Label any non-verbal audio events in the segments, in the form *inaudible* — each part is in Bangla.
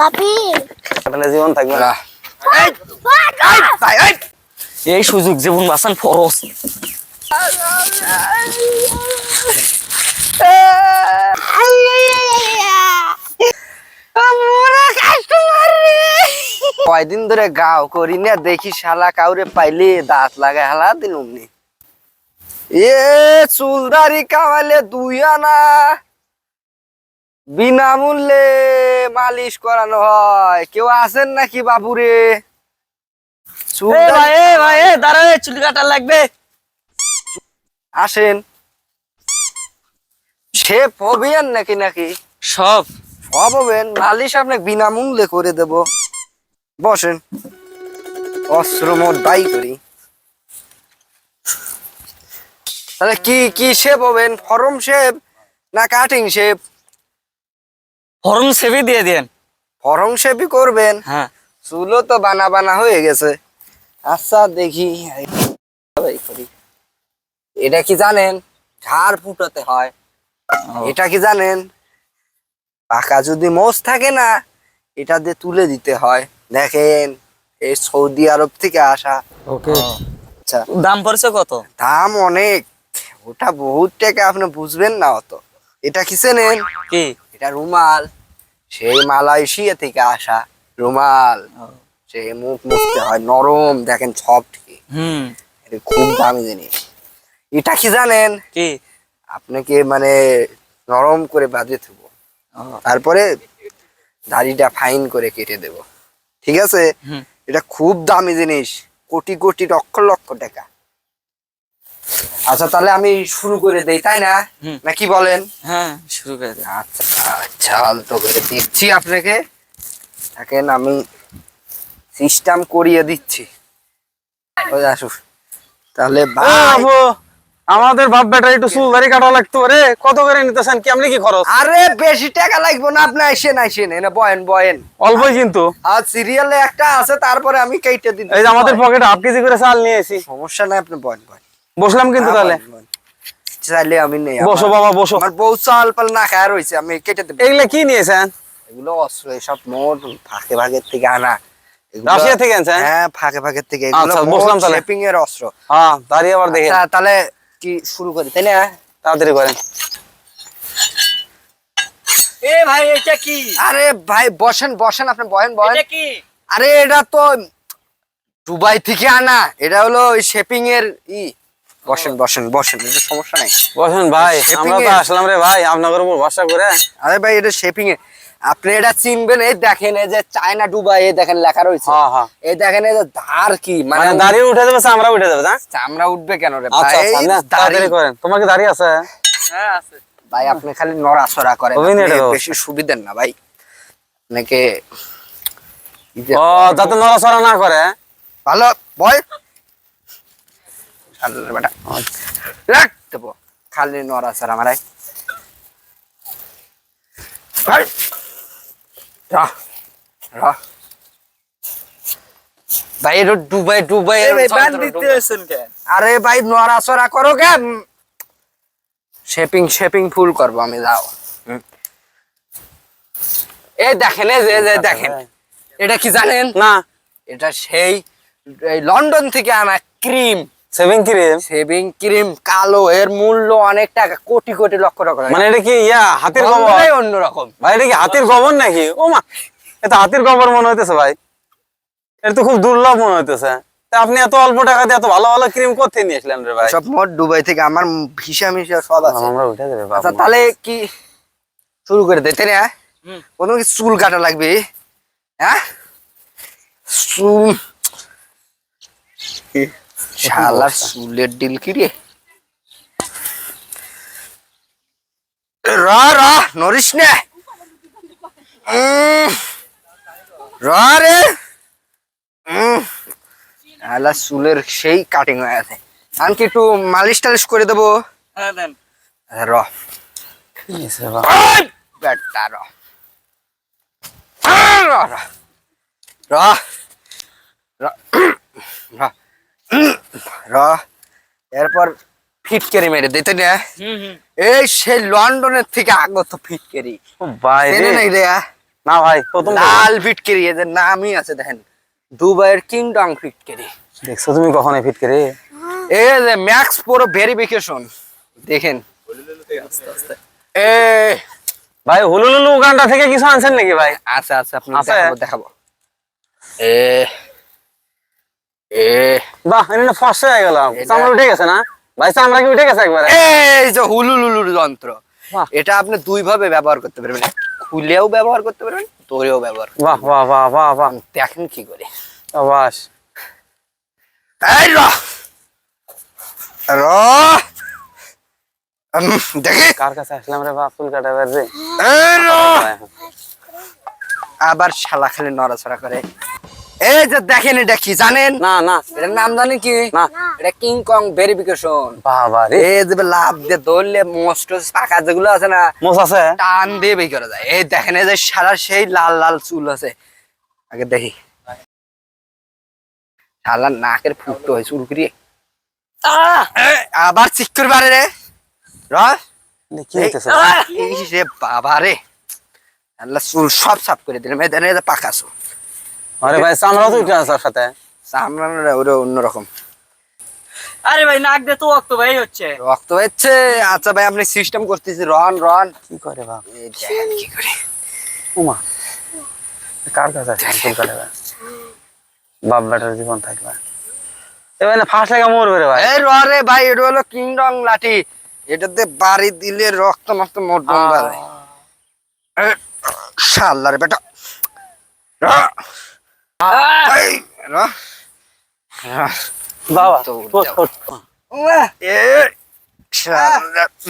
বাপি। কাটালে জীবন থাকবে না। এই সুযোগ জীবন বাঁচান ফরস কয়দিন ধরে গাও করি না দেখি শালা কাউরে পাইলে দাঁত লাগায় হালা দিন অমনি এ চুলদারি কামালে দুই আনা। বিনামূল্যে মালিশ করানো হয়। কেউ আছেন নাকি বাবুরে? চুল কাটা লাগবে। আসেন। নাকি নাকি? সব। সব হবেন। মালিশ আপনাকে বিনামূল্যে করে দেব। বসেন। মোট বাই করি। তাহলে কি কি শেপ হবেন? ফরম শেপ না কাটিং শেপ ফরম সেভি দিয়ে দেন। ফরম শেপই করবেন? হ্যাঁ। চুলও তো বানা বানা হয়ে গেছে। আচ্ছা দেখি। এটা কি জানেন? ঝাড় ফুটাতে হয়। এটা কি জানেন? পাকা যদি মোষ থাকে না এটা দিয়ে তুলে দিতে হয়। দেখেন এই সৌদি আরব থেকে আসা। ওকে। আচ্ছা। দাম পড়ছে কত? দাম অনেক। ওটা বহুত টাকা আপনি বুঝবেন না অত। এটা কি চেনেন? কি? এটা রুমাল সেই মালয়েশিয়া থেকে আসা রুমাল। সেই মুখ মুছতে হয় নরম দেখেন সব হুম। এটা খুব দামি জিনিস। এটা কি জানেন? কি? আপনাকে মানে নরম করে বাঁধে থুবো ও, তারপরে দাড়িটা ফাইন করে কেটে দেব। ঠিক আছে? এটা খুব দামি জিনিস। কোটি কোটি লক্ষ লক্ষ টাকা। আচ্ছা তাহলে আমি শুরু করে দেই তাই না? হুম। না কি বলেন? হ্যাঁ শুরু করে দে আচ্ছা আচ্ছা করে দিচ্ছি আপনাকে। থাকেন আমি সিস্টেম করিয়ে দিচ্ছি। ওই আসুক তাহলে আমাদের বাপ বেটা একটু চুল দাড়ি কাটা লাগতো রে। কত করে নিতেছেন? কেমনি কি খরচ? আরে বেশি টাকা লাগবে না আপনি আইসেন আইসেন এনে বয়েন বয়েন। অল্পই কিন্তু। আর সিরিয়ালে একটা আছে তারপরে আমি কেটে দিন এই যে আমাদের পকেটে হাফ কেজি করে চাল নিয়ে এসি সমস্যা নাই আপনি বয়েন বয়েন। বসলাম কিন্তু তাহলে। চাইলে আমি নেই বসো বাবা বসো। আমার বউ চাল পাল না খায় রয়েছে আমি কেটে দেবো। এগুলা কি নিয়েছেন এগুলো অস্ত্র এসব মোট ফাঁকে ভাগের থেকে আনা। রাশিয়া থেকে আনছেন? হ্যাঁ ফাঁকে ভাগের থেকে। এগুলো আচ্ছা, বসলাম তাহলে। শেপিং এর অস্ত্র। হ্যাঁ দাঁড়িয়ে আবার দেখে আচ্ছা, তাহলে কি শুরু করি তাই না? তাড়াতাড়ি করেন। এ ভাই এটা কি? আরে ভাই বসেন বসেন আপনি বয়েন বয়েন এটা কি? আরে এটা তো দুবাই থেকে আনা। এটা হলো শেপিং এর ই। বসেন বসেন বসেন এটা সমস্যা নাই। বসেন ভাই আমরা তো আসলাম রে ভাই আপনাদের উপর ভরসা করে। আরে ভাই এটা শেপিং এ। আপনি এটা চিনবেন এই দেখেন এই যে চায়না দুবাই এই দেখেন লেখা রয়েছে। হ্যাঁ হ্যাঁ। এই দেখেন এই যে ধার কি মানে মানে দাঁড়িয়ে উঠে যাবে আমরা উঠে যাবে হ্যাঁ? চামড়া উঠবে কেন রে আচ্ছা ভাই আচ্ছা তাড়াতাড়ি করেন। তোমার কি দাঁড়িয়ে আছে? হ্যাঁ আছে। ভাই আপনি খালি নড়াচড়া করেন না এটা বেশি সুবিধেন না ভাই। আপনাকে কি ও যাতে নড়াচড়া না করে? ভালো বয় শালার বেটা। রাখ দেবো খালি নড়াচড়া মারাই। ভাই। রাহ রাহ ভাই এটা ডুবাই ডুবাই এরম যন্ত্র ডুবাই। আরে ভাই নড়াচড়া করো কে শেপিং শেপিং ফুল করব আমি যাও। এই দেখেন যে যে দেখেন। এটা কি জানেন? না। এটা সেই লন্ডন থেকে আনা cream. Shaving cream shaving cream কালো এর মূল্য অনেক টাকা কোটি কোটি লক্ষ টাকা। মানে এটা কি ইয়া হাতির গোবর? অন্যরকম। ভাই এটা কি হাতির গোবর নাকি? ও মা এটা হাতির গোবর মনে হইতেছে ভাই। এটা তো খুব দুর্লভ মনে হইতেছে। আপনি এত অল্প টাকা দিয়ে এত ভালো ভালো ক্রিম করতে নিয়ে আসলেন রে ভাই? সব মোট দুবাই থেকে আমার ভিসা মিশা সব আছে। আমরা উঠে যাবে আচ্ছা তাহলে কি শুরু করে দে তাই না? হুম। কোনো কি চুল কাটা লাগবে? হ্যাঁ? চুল শালার চুলের ডিল কি রে? র র নরিস নে। রে উম, শালা চুলের সেই কাটিং হয়ে আছে আমি কি একটু মালিশ টালিশ করে দেবো? হ্যাঁ দেন। র। বেটা র। র র। র র। *coughs* র এরপর ফিটকারি মেরে দিতে না? হুম হুম। এই সেই লন্ডনের থেকে আগত ফিটকারি। ভাই নাই রে না ভাই প্রথম লাল ফিটকেরি এদের নামই আছে দেখেন। দুবাইয়ের কিংডং ফিটকেরি। দেখছ তুমি কখন ফিট করে এই যে ম্যাক্স পুরো ভেরিফিকেশন। দেখেন। এ ভাই হুলুলুলু গানটা থেকে কিছু আনছেন নাকি ভাই? আচ্ছা আচ্ছা আপনি দেখাবো দেখাবো। এ বাহ এটা ফসে হয়ে গেল। চামড়া উঠে গেছে না? ভাই চামড়া কি উঠে গেছে একবারে? এই যে হুলুলুলুর যন্ত্র। এটা আপনি দুই ভাবে ব্যবহার করতে পারবেন। খুলেও ব্যবহার করতে পারবেন তোরেও ব্যবহার বাহ বাহ বাহ বাহ বাহ। দেখেন কি করে। বাস এই র। র। দেখি। কার কাছে আসলাম রে বাপ চুল কাটাবার রে। আবার শালা খালি নড়াচড়া করে। এই যে দেখেন এটা কি জানেন? না না। এটার নাম জানেন কি? না। এটা কিং কং ভেরিফিকেশন বাবা রে। এই যে লাভ দিয়ে ধরলে মোস্ট যেগুলো আছে না মোস আছে? টান দিয়ে বের করা যায়। এই দেখেন এই যে সারা সেই লাল লাল চুল আছে। আগে দেখি। নাকের ফুটো হয় চুল করিয়ে আবার চিক করে বারে রে। বাবা রে। আল্লাহ চুল সব সাফ করে দিলাম। দেখেন পাকা চুল। আরে ভাই চামড়া তো উঠে আছে ওর সাথে? ওটা অন্যরকম। আরে ভাই নাক দিয়ে তো রক্ত ভাই হচ্ছে। রক্ত হচ্ছে আচ্ছা ভাই আপনি সিস্টেম করতেছি। রন রন কি করে বাপ? কি করে। উমা কার কাছে আসলাম চুল কাটাবার বাপ? বেটার জীবন থাকবে। এবার না ফাঁস লাগা মরবে রে ভাই। এই রে ভাই এটা হলো কিংডং লাঠি। এটাতে বাড়ি দিলে রক্ত মক্ত মোট শাল্লার বেটা।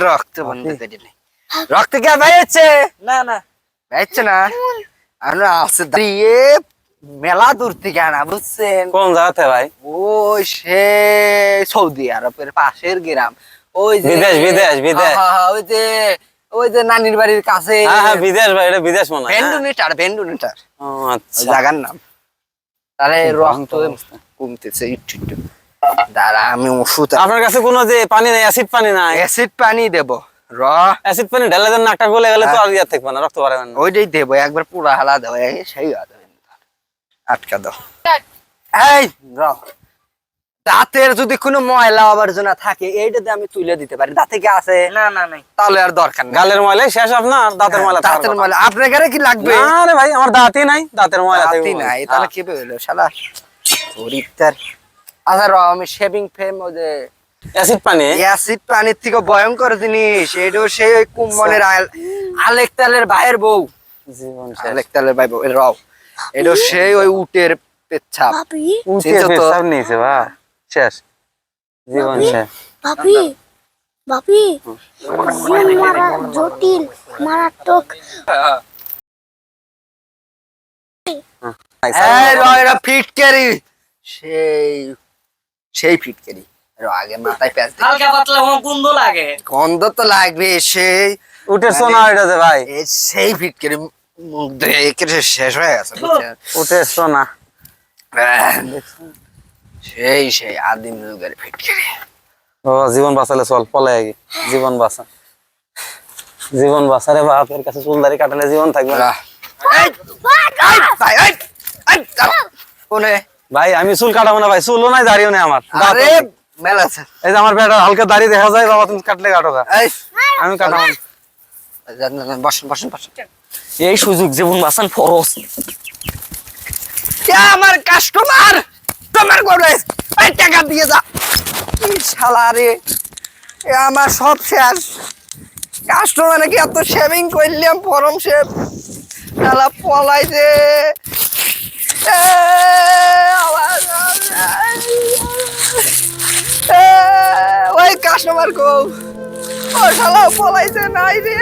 রক্ত বন্ধ করে দিলে রক্ত কে বাইছে না না বাইছে না মেলা দূর থেকে আনা বুঝছেন কোন জায়গাতে ভাই ওই সে সৌদি আরবের পাশের গ্রাম ওই বিদেশ, বিদেশ, বিদেশ। হ্যাঁ, হ্যাঁ, ওই যে ওই যে নানির বাড়ির কাছে হ্যাঁ হ্যাঁ বিদেশ ভাই বিদেশ মনে হয় হ্যাঁ? ভেন্ডুনিটার ভেন্ডুনিটার ও, আচ্ছা জায়গার নাম তাহলে রক্ত কমতেছে একটু একটু দাঁড়া আমি ওষুধ আপনার কাছে কোনো যে পানি নেই অ্যাসিড পানি নাই? অ্যাসিড পানি দেব। র। অ্যাসিড পানি ঢালা দেন নাকটা গলে গেলে তো আর ইয়ার থাকবে না রক্ত বাড়াবে না। ওইটাই দেবো একবার পুরা হালা দেবো সেই আটকা দাও। এই র। দাঁতের যদি কোনো ময়লা আবর্জনা থাকে এইটা এইটাতে আমি তুলে দিতে পারি। দাঁতে কি আছে? না না নাই। তাহলে আর দরকার নেই। গালের ময়লা শেষ আপনার দাঁতের ময়লা দাঁতের ময়লা। আপনার ঘরে কি লাগবে? না রে ভাই আমার দাঁতই নাই দাঁতের ময়লা দাঁতই নাই তাহলে কি হইল শালা? গরিবটার আচ্ছা র আমি শেভিং ফেম ওই যে অ্যাসিড পানি? অ্যাসিড পানির থেকে ভয়ঙ্কর জিনিস। এটাও সেই ওই কুম্বনের আল- আলেক তালের ভাইয়ের বউ। জীবন আলেক তালের ভাই বউ। রাও এটাও সেই ওই উটের পেচ্ছাপ। উঠে চিনছো নিয়েছে বা শেষ। জীবন শেষ। ভাবি জিন মারা জটিল মারাত্মক। ফিটকারি সেই সেই ফিটকারি আগে মাথায় প্যাঁচ হালকা পাতলা গন্ধ লাগে। গন্ধ তো লাগবে সেই উঠে সোনা ভাই। সেই ফিটকারি মুখ ধুয়ে শেষ হয়ে গেছে? উঠে সোনা। আহ, সেই সেই আদিম যুগের ফিটকারি ও জীবন বাঁচালে চল পলে আগে। জীবন বাঁচা। জীবন বাঁচা রে বাপের কাছে চুলদারি কাটালে জীবন থাকবে না। ভাই, এই, এই, দাঁড়া। কোনে? ভাই আমি চুল কাটাবো না ভাই চুলও নাই দাঁড়িয়েও নেই আমার। এই যে আমার বেটা হালকা দাঁড়িয়ে দেখা যায় বাবা তুমি কাটলে কাটো এই আমি কাটাবো বসেন বসেন বসেন। এই সুযোগ জীবন বাঁচান ফরস আমার কাস্টমার! তোমার করে এই টাকা দিয়ে যা। এই শালা রে? এ আমার সব শেষ। কাস্টমার কি এত শেভিং করলাম পরম শেভ শালা পলাইছে। এ, ওই কাস্টমার কো। ও শালা পলাইছে নাই রে।